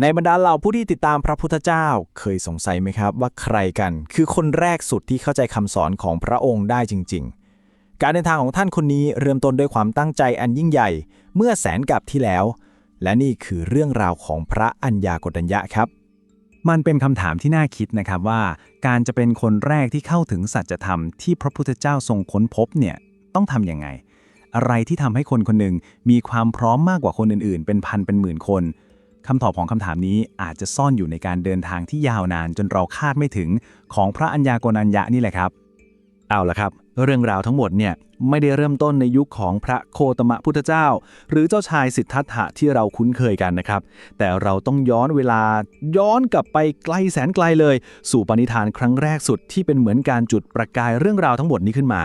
ในบรรดาเหล่าผู้ที่ติดตามพระพุทธเจ้าเคยสงสัยไหมครับว่าใครกัน คือคนแรกสุดที่เข้าใจคำสอนของพระองค์ได้จริง ๆ การเดินทางของท่านคนนี้เริ่มต้นด้วยความตั้งใจอันยิ่งใหญ่ เมื่อแสนกับที่แล้ว และนี่คือเรื่องราวของพระอัญญากดัญญะครับ มันเป็นคำถามที่น่าคิดนะครับว่า การจะเป็นคนแรกที่เข้าถึงสัจธรรมที่พระพุทธเจ้าทรงค้นพบเนี่ยต้องทำยังไง อะไรที่ทำให้คนคนหนึ่งมีความพร้อมมากกว่าคนอื่นๆ เป็นพันเป็นหมื่นคน คำตอบของคำถามนี้อาจจะซ่อนอยู่ในการเดินทางที่ยาวนานจนเราคาดไม่ถึงของพระอัญญาโกณัญญะนี่แหละครับ เอาละครับ เรื่องราวทั้งหมดเนี่ยไม่ได้เริ่มต้นในยุคของพระโคตมะพุทธเจ้า หรือเจ้าชายสิทธัตถะที่เราคุ้นเคยกันนะครับ แต่เราต้องย้อนเวลาย้อนกลับไปไกลแสนไกลเลย สู่ปณิธานครั้งแรกสุดที่เป็นเหมือนการจุดประกายเรื่องราวทั้งหมดนี้ขึ้นมา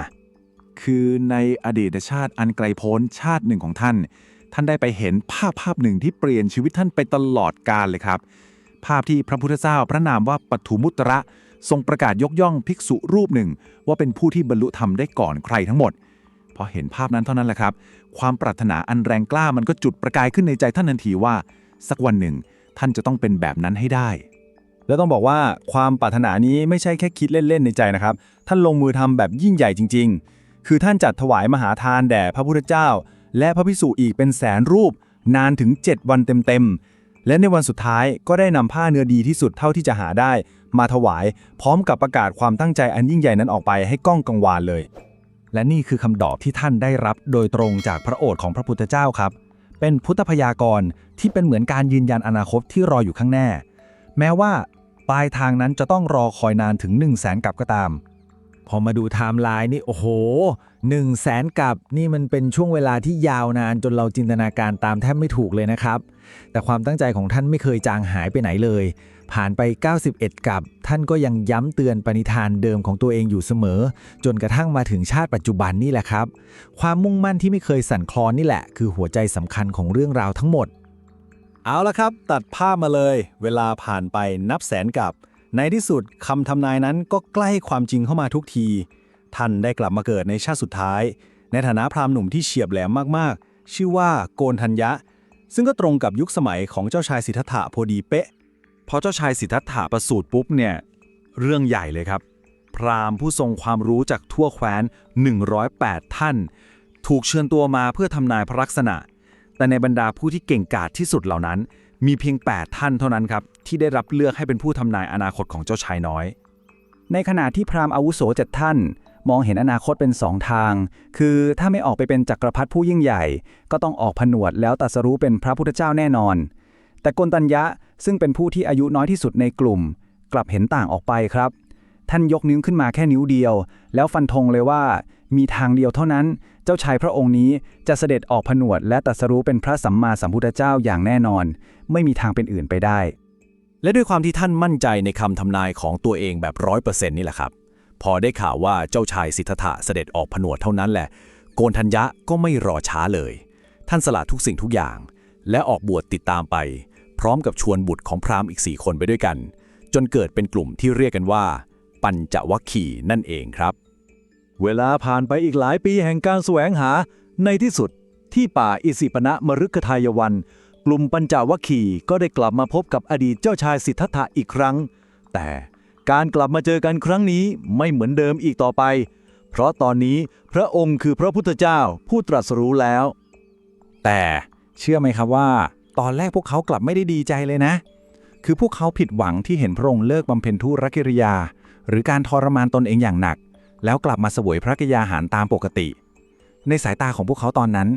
คือในอดีตชาติอันไกลโพ้นชาติหนึ่งของท่าน ท่านได้ไปเห็นภาพภาพหนึ่งที่เปลี่ยนชีวิตท่านไปตลอดกาลเลยครับ ภาพที่พระพุทธเจ้าพระนามว่าปฐุมุตระ ทรงประกาศยกย่องภิกษุรูปหนึ่ง ว่าเป็นผู้ที่บรรลุธรรมได้ก่อนใครทั้งหมดพอเห็นภาพนั้นเท่านั้นแหละครับ ความปรารถนาอันแรงกล้ามันก็จุดประกายขึ้นในใจท่านทันทีว่า สักวันหนึ่ง ท่านจะต้องเป็นแบบนั้นให้ได้ แล้วต้องบอกว่าความปรารถนานี้ไม่ใช่แค่คิดเล่น ๆ ในใจนะครับ ท่านลงมือทำแบบยิ่งใหญ่จริง ๆ คือท่านจัดถวายมหาทานแด่พระพุทธเจ้า และพระภิกษุอีกเป็นแสนรูป นานถึง 7 วันเต็มๆ และในวันสุดท้ายก็ได้นำผ้าเนื้อดีที่สุดเท่าที่จะหาได้ มาถวายพร้อมกับประกาศความตั้งใจอันยิ่งใหญ่นั้นออกไปให้ก้องกังวานเลย และนี่คือคำตอบที่ท่านได้รับโดยตรงจากพระโอษฐ์ของพระพุทธเจ้าครับ เป็นพุทธพยากรณ์ที่เป็นเหมือนการยืนยันอนาคตที่รออยู่ข้างหน้า แม้ว่าปลายทางนั้นจะต้องรอคอยนานถึง1 0 0 0 0แสนกับก็ตาม พอมาดูไทม์ไลน์นี่ โอ้โห1นึ่งแสนกับนี่มันเป็นช่วงเวลาที่ยาวนานจนเราจินตนาการตามแทบไม่ถูกเลยนะครับ แต่ความตั้งใจของท่านไม่เคยจางหายไปไหนเลย ผ่านไป 91 กับ ท่านก็ยังย้ำเตือนปณิธานเดิมของตัวเองอยู่เสมอ จนกระทั่งมาถึงชาติปัจจุบันนี่แหละครับ ความมุ่งมั่นที่ไม่เคยสั่นคลอนนี่แหละ คือหัวใจสำคัญของเรื่องราวทั้งหมด เอาละครับ ตัดภาพมาเลย เวลาผ่านไปนับแสนกับ ในที่สุดคำทำนายนั้นก็ใกล้ความจริงเข้ามาทุกที ท่านได้กลับมาเกิดในชาติสุดท้าย ในฐานะพราหมณ์หนุ่มที่เฉียบแหลมมากๆ ชื่อว่าโกนทัญญะ ซึ่งก็ตรงกับยุคสมัยของเจ้าชายสิทธัตถะพอดีเป๊ะ พอเจ้าชายสิทธัตถะประสูติปุ๊บเนี่ยเรื่องใหญ่เลยครับ พราหมณ์ผู้ทรงความรู้จากทั่วแคว้น 108 ท่าน ถูกเชิญตัวมาเพื่อทำนายพระลักษณะ แต่ในบรรดาผู้ที่เก่งกาจที่สุดเหล่านั้น มีเพียง 8 ท่านเท่านั้นครับ ที่ได้รับเลือกให้เป็นผู้ทำนายอนาคตของเจ้าชายน้อย ในขณะที่พราหมณ์อาวุโสเจ็ดท่าน มองเห็นอนาคตเป็นสองทาง คือถ้าไม่ออกไปเป็นจักรพรรดิผู้ยิ่งใหญ่ ก็ต้องออกผนวดแล้วตัสรู้เป็นพระพุทธเจ้าแน่นอน แต่กนตัญญะซึ่งเป็นผู้ที่อายุน้อยที่สุดในกลุ่ม กลับเห็นต่างออกไปครับ ท่านยกนิ้วขึ้นมาแค่นิ้วเดียว แล้วฟันธงเลยว่า มีทางเดียวเท่านั้น เจ้าชายพระองค์นี้จะเสด็จออกผนวด และตรัสรู้เป็นพระสัมมาสัมพุทธเจ้าอย่างแน่นอน ไม่มีทางเป็นอื่นไปได้ และด้วยความที่ท่านมั่นใจในคำทำนายของตัวเองแบบร้อยเปอร์เซ็นต์นี่แหละครับ พอได้ข่าวว่าเจ้าชายสิทธัตถะเสด็จออกผนวดเท่านั้นแหละ โกนทัญญะก็ไม่รอช้าเลย ท่านสละทุกสิ่งทุกอย่าง และออกบวชติดตามไป พร้อมกับชวนบุตรของพราหมณ์อีกสี่คนไปด้วยกัน จนเกิดเป็นกลุ่มที่เรียกกันว่า ปัญจวัคคีย์นั่นเองครับ เวลาผ่านไปอีกหลายปีแห่งการแสวงหา ในที่สุด ที่ป่าอิสิปนะมฤคทายวัน กลุ่มปัญจวัคคีย์ก็ได้กลับมาพบกับอดีตเจ้าชายสิทธัตถะอีกครั้ง แต่การกลับมาเจอกันครั้งนี้ไม่เหมือนเดิมอีกต่อไป เพราะตอนนี้พระองค์คือพระพุทธเจ้าผู้ตรัสรู้แล้ว แต่เชื่อไหมครับว่า ตอนแรกพวกเขากลับไม่ได้ดีใจเลยนะ คือพวกเขาผิดหวังที่เห็นพระองค์เลิกบำเพ็ญทุรกิริยา หรือการทรมานตนเองอย่างหนัก แล้วกลับมาสวยพระกยาหารตามปกติ ในสายตาของพวกเขาตอนนั้น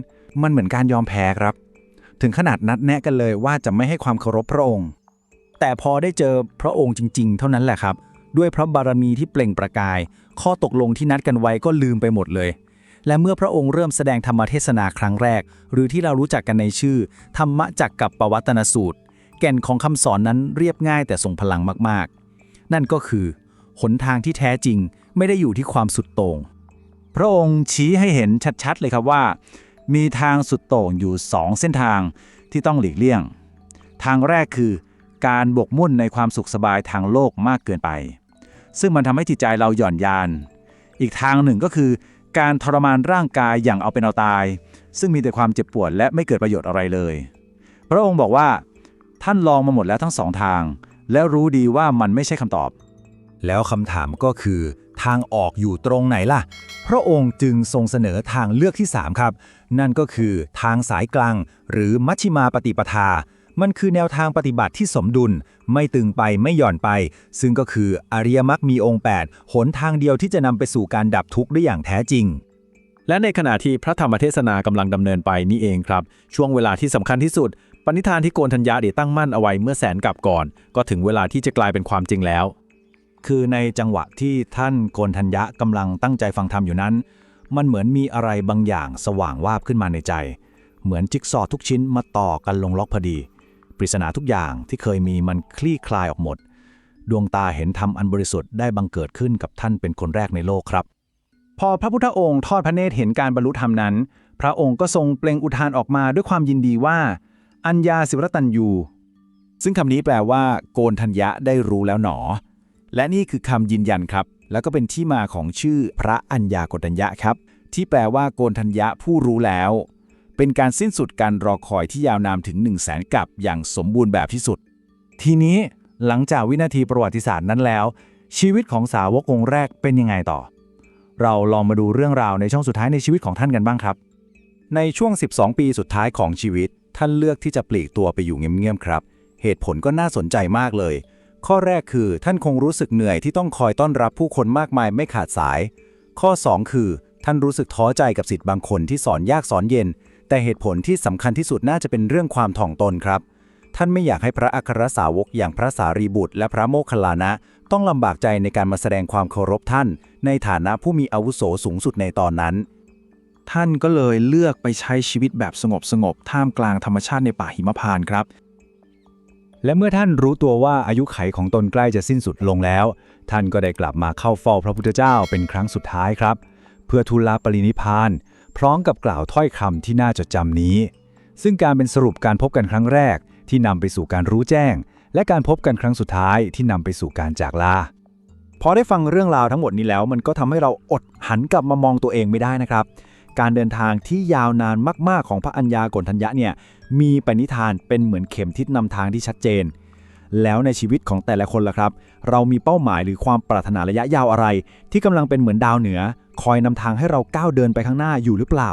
มันเหมือนการยอมแพ้ครับ ถึงขนาดนัดแนะกันเลยว่าจะไม่ให้ความเคารพพระองค์ แต่พอได้เจอพระองค์จริง ๆ เท่านั้นแหละครับ ด้วยพระบารมีที่เปล่งประกาย ข้อตกลงที่นัดกันไว้ก็ลืมไปหมดเลยและเมื่อพระองค์เริ่มแสดงธรรมเทศนาครั้งแรก หรือที่เรารู้จักกันในชื่อ ธรรมจักกับปวัตนสูตร แก่นของคำสอนนั้นเรียบง่ายแต่ทรงพลังมากๆ นั่นก็คือ หนทางที่แท้จริง ไม่ได้อยู่ที่ความสุดโต่งพระองค์ชี้ให้เห็นชัดๆเลยครับว่า มีทางสุดโต่งอยู่สองเส้นทางที่ต้องหลีกเลี่ยง ทางแรกคือการบกมุ่นในความสุขสบายทางโลกมากเกินไป ซึ่งมันทำให้จิตใจเราหย่อนยาน อีกทางหนึ่งก็คือ การทรมานร่างกายอย่างเอาเป็นเอาตาย ซึ่งมีแต่ความเจ็บปวดและไม่เกิดประโยชน์อะไรเลย พระองค์บอกว่า ท่านลองมาหมดแล้วทั้งสองทาง แล้วรู้ดีว่ามันไม่ใช่คำตอบ แล้วคำถามก็คือ ทางออกอยู่ตรงไหนล่ะ พระองค์จึงทรงเสนอทางเลือกที่ 3 ครับ นั่นก็คือทางสายกลาง หรือมัชฌิมาปฏิปทา มันคือแนวทางปฏิบัติที่สมดุล ไม่ตึงไปไม่หย่อนไป ซึ่งก็คืออริยมรรคมีองค์ 8 หนทางเดียวที่จะนำไปสู่การดับทุกข์ได้อย่างแท้จริงและในขณะที่พระธรรมเทศนากำลังดำเนินไปนี่เองครับ ช่วงเวลาที่สำคัญที่สุด ปณิธานที่โกนธัญญาได้ตั้งมั่นเอาไว้เมื่อแสนกลับก่อน ก็ถึงเวลาที่จะกลายเป็นความจริงแล้ว คือในจังหวะที่ท่านโกนทัญญะกำลังตั้งใจฟังธรรมอยู่นั้น มันเหมือนมีอะไรบางอย่างสว่างวาบขึ้นมาในใจ เหมือนจิ๊กซอทุกชิ้นมาต่อกันลงล็อกพอดี ปริศนาทุกอย่างที่เคยมีมันคลี่คลายออกหมด ดวงตาเห็นธรรมอันบริสุทธิ์ได้บังเกิดขึ้นกับท่านเป็นคนแรกในโลกครับ พอพระพุทธองค์ทอดพระเนตรเห็นการบรรลุธรรมนั้น พระองค์ก็ทรงเปล่งอุทานออกมาด้วยความยินดีว่า อัญญาสิวรตันยูซึ่งคำนี้แปลว่า โกนธัญญะได้รู้แล้วหนอ และนี่คือคำยืนยันครับ แล้วก็เป็นที่มาของชื่อพระอัญญาโกณทัญญะครับ ที่แปลว่าโกนธัญญะผู้รู้แล้ว เป็นการสิ้นสุดการรอคอยที่ยาวนานถึง 1 0 0 0 0แสนกับอย่างสมบูรณ์แบบที่สุด ทีนี้หลังจากวินาทีประวัติศาสตร์นั้นแล้ว ชีวิตของสาวกองค์แรกเป็นยังไงต่อ เราลองมาดูเรื่องราวในช่วงสุดท้ายในชีวิตของท่านกันบ้างครับ ในช่วง 12 ปีสุดท้ายของชีวิต ท่านเลือกที่จะปลีกตัวไปอยู่เงียบๆครับ เหตุผลก็น่าสนใจมากเลย ข้อแรกคือท่านคงรู้สึกเหนื่อยที่ต้องคอยต้อนรับผู้คนมากมายไม่ขาดสาย ข้อ 2 คือ ท่านรู้สึกท้อใจกับสิทธิ์บางคนที่สอนยากสอนเย็น แต่เหตุผลที่สำคัญที่สุดน่าจะเป็นเรื่องความถ่อมตนครับ ท่านไม่อยากให้พระอัครสาวกอย่างพระสารีบุตร และพระโมคคัลลานะ ต้องลำบากใจในการมาแสดงความเคารพท่าน ในฐานะผู้มีอาวุโสสูงสุดในตอนนั้น ท่านก็เลยเลือกไปใช้ชีวิตแบบสงบสงบๆท่ามกลางธรรมชาติในป่าหิมพานต์ครับ และเมื่อท่านรู้ตัวว่าอายุไขของตนใกล้จะสิ้นสุดลงแล้ว ท่านก็ได้กลับมาเข้าเฝ้าพระพุทธเจ้าเป็นครั้งสุดท้ายครับ เพื่อทูลลาปรินิพาน พร้อมกับกล่าวถ้อยคำที่น่าจดจำนี้ ซึ่งการเป็นสรุปการพบกันครั้งแรก ที่นำไปสู่การรู้แจ้ง และการพบกันครั้งสุดท้ายที่นำไปสู่การจากลาพอได้ฟังเรื่องราวทั้งหมดนี้แล้ว มันก็ทำให้เราอดหันกลับมามองตัวเองไม่ได้นะครับ การเดินทางที่ยาวนานมากๆของพระอัญญากนทัญญะเนี่ยมีปณิธานเป็นเหมือนเข็มทิศนำทางที่ชัดเจน แล้วในชีวิตของแต่ละคนล่ะครับ เรามีเป้าหมายหรือความปรารถนาระยะยาวอะไร ที่กำลังเป็นเหมือนดาวเหนือ คอยนำทางให้เราก้าวเดินไปข้างหน้าอยู่หรือเปล่า